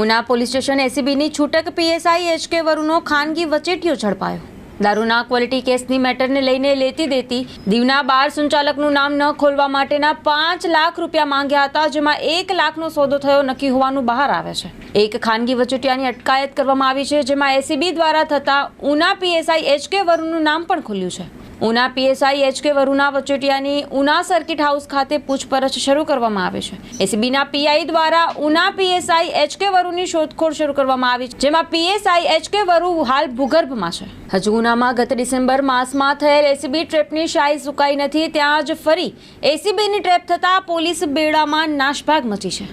Una police station એસીબીની છૂટક PSI HK વરુનો ખાનગી વચેટિયો ઝડપાયો. દારૂના ક્વોલિટી કેસની મેટરને લઈને લેતી દેતી દીવના બાર સંચાલકનું નામ ન ખોલવા માટેના પાંચ લાખ રૂપિયા માંગ્યા હતા, જેમાં એક લાખનો સોદો થયો નક્કી હોવાનું બહાર આવે છે. એક ખાનગી વચેટિયાની અટકાયત કરવામાં આવી છે, જેમાં એસીબી દ્વારા થતા ઉના પીએસઆઈ એચકે વરુનું નામ પણ ખુલ્યું છે. ઉના પીએસઆઈ એચ કે વરુના વચોટિયાની ઉના સર્કિટ હાઉસ ખાતે પૂછપરછ શરૂ કરવામાં આવી છે. એસીબીના પીઆઈ દ્વારા ઉના પીએસઆઈ એચ કે વરુની શોધખોળ શરૂ કરવામાં આવી છે, જેમાં પીએસઆઈ એચ કે વરુ હાલ ભૂગર્ભમાં છે. હજુ ઉનામાં ગત ડિસેમ્બર માસમાં થયેલ એસીબી ટ્રેપની શાહી સુકાઈ નથી, ત્યાં જ ફરી એસીબીની ટ્રેપ થતાં પોલીસ બેડામાં નાશભાગ મચી છે.